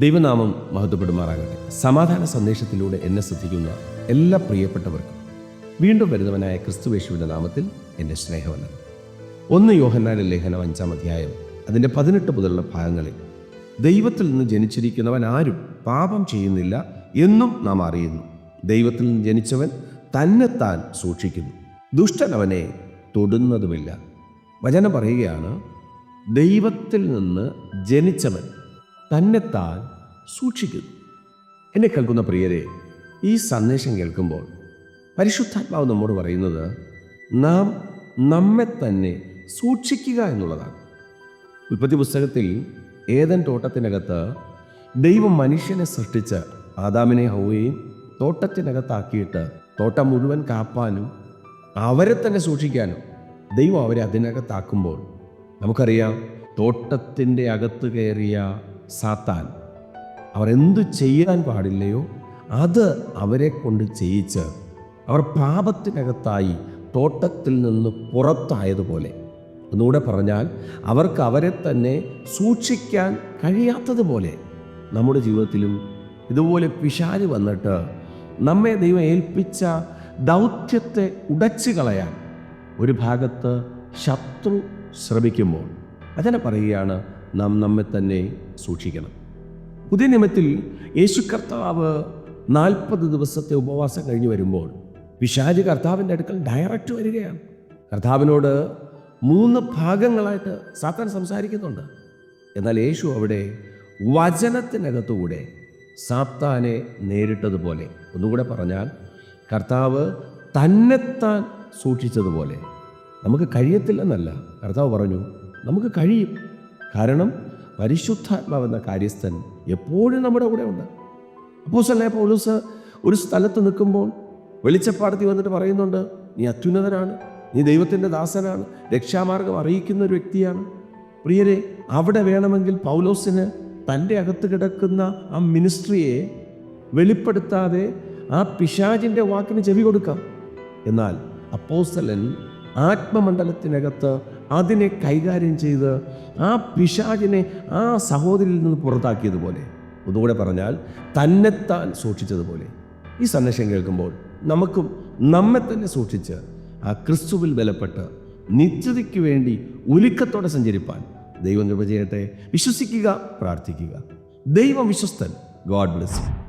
ദൈവനാമം മഹത്വപ്പെടുമാറാകട്ടെ. സമാധാന സന്ദേശത്തിലൂടെ എന്നെ ശ്രദ്ധിക്കുന്ന എല്ലാ പ്രിയപ്പെട്ടവർക്കും വീണ്ടും വരുന്നവനായ ക്രിസ്തുവേശുവിന്റെ നാമത്തിൽ എന്റെ സ്നേഹവന്ദനം. ഒന്ന് യോഹന്നാന്റെ ലേഖനം അഞ്ചാം അധ്യായം അതിന്റെ പതിനെട്ട് മുതലുള്ള ഭാഗങ്ങളിൽ ദൈവത്തിൽ നിന്ന് ജനിച്ചിരിക്കുന്നവൻ ആരും പാപം ചെയ്യുന്നില്ല എന്നും നാം അറിയുന്നു. ദൈവത്തിൽ നിന്ന് ജനിച്ചവൻ തന്നെത്താൻ സൂക്ഷിക്കുന്നു. ദുഷ്ടൻ അവനെ തൊടുന്നതുമില്ല. വചനം പറയുകയാണ് ദൈവത്തിൽ നിന്ന് ജനിച്ചവൻ തന്നെത്താൻ സൂക്ഷിക്കുന്നു. എന്നെ കേൾക്കുന്ന പ്രിയരെ ഈ സന്ദേശം കേൾക്കുമ്പോൾ പരിശുദ്ധാത്മാവ് നമ്മോട് പറയുന്നത് നാം നമ്മെ തന്നെ സൂക്ഷിക്കുക എന്നുള്ളതാണ്. ഉൽപ്പത്തി പുസ്തകത്തിൽ ഏതൻ തോട്ടത്തിനകത്ത് ദൈവം മനുഷ്യനെ സൃഷ്ടിച്ച് ആദാമിനെ ഹൗവയും തോട്ടത്തിനകത്താക്കിയിട്ട് തോട്ടം മുഴുവൻ കാപ്പാനും അവരെ തന്നെ സൂക്ഷിക്കാനും ദൈവം അവരെ അതിനകത്താക്കുമ്പോൾ നമുക്കറിയാം തോട്ടത്തിന്റെ അകത്ത് കയറിയ സാത്താൻ. അവർ ചെയ്യാൻ പാടില്ലയോ അത് അവരെ കൊണ്ട് ചെയ്യിച്ച് അവർ പാപത്തിനകത്തായി തോട്ടത്തിൽ നിന്ന് പുറത്തായതുപോലെ. ഒന്നുകൂടെ പറഞ്ഞാൽ അവർക്ക് അവരെ തന്നെ സൂക്ഷിക്കാൻ കഴിയാത്തതുപോലെ നമ്മുടെ ജീവിതത്തിലും ഇതുപോലെ പിശാരി വന്നിട്ട് നമ്മെ ദൈവം ഏൽപ്പിച്ച ദൗത്യത്തെ ഉടച്ചു കളയാൻ ഒരു ഭാഗത്ത് ശത്രു ശ്രമിക്കുമ്പോൾ അതിനെ പറയുകയാണ് നാം നമ്മെ തന്നെ സൂക്ഷിക്കണം. പുതിയ നിയമത്തിൽ യേശു കർത്താവ് നാൽപ്പത് ദിവസത്തെ ഉപവാസം കഴിഞ്ഞ് വരുമ്പോൾ പിശാജ് കർത്താവിന്റെ അടുക്കൽ ഡയറക്റ്റ് വരികയാണ്. കർത്താവിനോട് മൂന്ന് ഭാഗങ്ങളായിട്ട് സാത്താൻ സംസാരിക്കുന്നുണ്ട്. എന്നാൽ യേശു അവിടെ വചനത്തിനകത്തുകൂടെ സാത്താനെ നേരിട്ടതുപോലെ ഒന്നുകൂടെ പറഞ്ഞാൽ കർത്താവ് തന്നെത്താൻ സൂക്ഷിച്ചതുപോലെ. നമുക്ക് കഴിയത്തില്ലെന്നല്ല. കർത്താവ് പറഞ്ഞു നമുക്ക് കഴിയും. കാരണം പരിശുദ്ധാത്മാവെന്ന കാര്യസ്ഥൻ എപ്പോഴും നമ്മുടെ കൂടെ ഉണ്ട്. അപ്പോസല്ലേ പൗലൂസ് ഒരു സ്ഥലത്ത് നിൽക്കുമ്പോൾ വെളിച്ചപ്പാടത്തി വന്നിട്ട് പറയുന്നുണ്ട് നീ അത്യുന്നതനാണ് നീ ദൈവത്തിന്റെ ദാസനാണ് രക്ഷാമാർഗം അറിയിക്കുന്ന ഒരു വ്യക്തിയാണ്. പ്രിയരെ അവിടെ വേണമെങ്കിൽ പൗലോസിന് തന്റെ അകത്ത് കിടക്കുന്ന ആ മിനിസ്ട്രിയെ വെളിപ്പെടുത്താതെ ആ പിശാചിന്റെ വാക്കിന് ചെവി കൊടുക്കാം. എന്നാൽ അപ്പോസ്തലൻ ആത്മമണ്ഡലത്തിനകത്ത് അതിനെ കൈകാര്യം ചെയ്ത് ആ പിശാചിനെ ആ സഹോദരിയിൽ നിന്ന് പുറത്താക്കിയതുപോലെ. ഒന്നുകൂടെ പറഞ്ഞാൽ തന്നെത്താൻ സൂക്ഷിച്ചതുപോലെ. ഈ സന്ദേശം കേൾക്കുമ്പോൾ നമുക്കും നമ്മെ തന്നെ സൂക്ഷിച്ച് ആ ക്രിസ്തുവിൽ ബലപ്പെട്ട് നിത്യതയ്ക്ക് വേണ്ടി ഉലുക്കത്തോടെ സഞ്ചരിപ്പാൻ ദൈവം നിർവചയത്തെ വിശ്വസിക്കുക പ്രാർത്ഥിക്കുക. ദൈവം വിശ്വസ്തൻ ഗോഡ് ബ്ലെസ് യു.